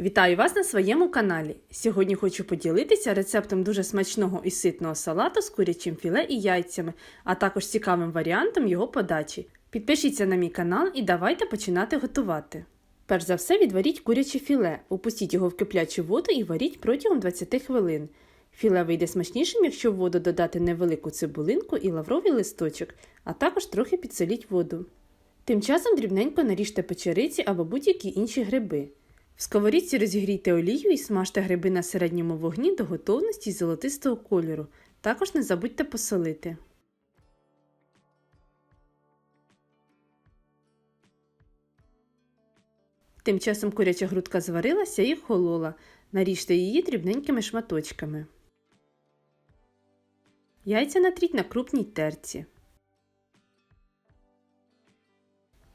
Вітаю вас на своєму каналі. Сьогодні хочу поділитися рецептом дуже смачного і ситного салату з курячим філе і яйцями, а також цікавим варіантом його подачі. Підпишіться на мій канал і давайте починати готувати. Перш за все відваріть куряче філе, опустіть його в киплячу воду і варіть протягом 20 хвилин. Філе вийде смачнішим, якщо в воду додати невелику цибулинку і лавровий листочок, а також трохи підсоліть воду. Тим часом дрібненько наріжте печериці або будь-які інші гриби. В сковорідці розігрійте олію і смажте гриби на середньому вогні до готовності золотистого кольору. Також не забудьте посолити. Тим часом куряча грудка зварилася і холола. Наріжте її дрібненькими шматочками. Яйця натріть на крупній терці.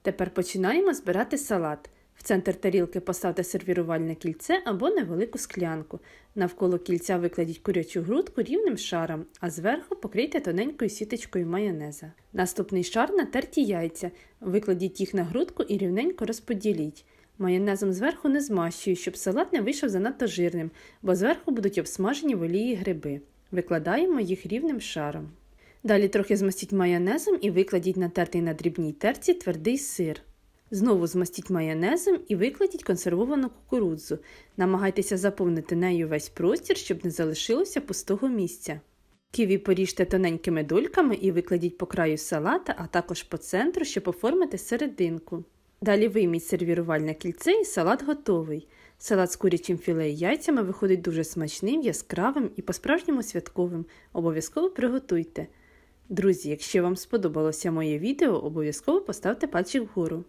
Тепер починаємо збирати салат. В центр тарілки поставте сервірувальне кільце або невелику склянку. Навколо кільця викладіть курячу грудку рівним шаром, а зверху покрийте тоненькою сіточкою майонеза. Наступний шар натерті яйця. Викладіть їх на грудку і рівненько розподіліть. Майонезом зверху не змащую, щоб салат не вийшов занадто жирним, бо зверху будуть обсмажені в олії гриби. Викладаємо їх рівним шаром. Далі трохи змастіть майонезом і викладіть натертий на дрібній терці твердий сир. Знову змастіть майонезом і викладіть консервовану кукурудзу. Намагайтеся заповнити нею весь простір, щоб не залишилося пустого місця. Ківі поріжте тоненькими дольками і викладіть по краю салата, а також по центру, щоб оформити серединку. Далі вийміть сервірувальне кільце і салат готовий. Салат з курячим філе і яйцями виходить дуже смачним, яскравим і по-справжньому святковим. Обов'язково приготуйте. Друзі, якщо вам сподобалося моє відео, обов'язково поставте пальчик вгору.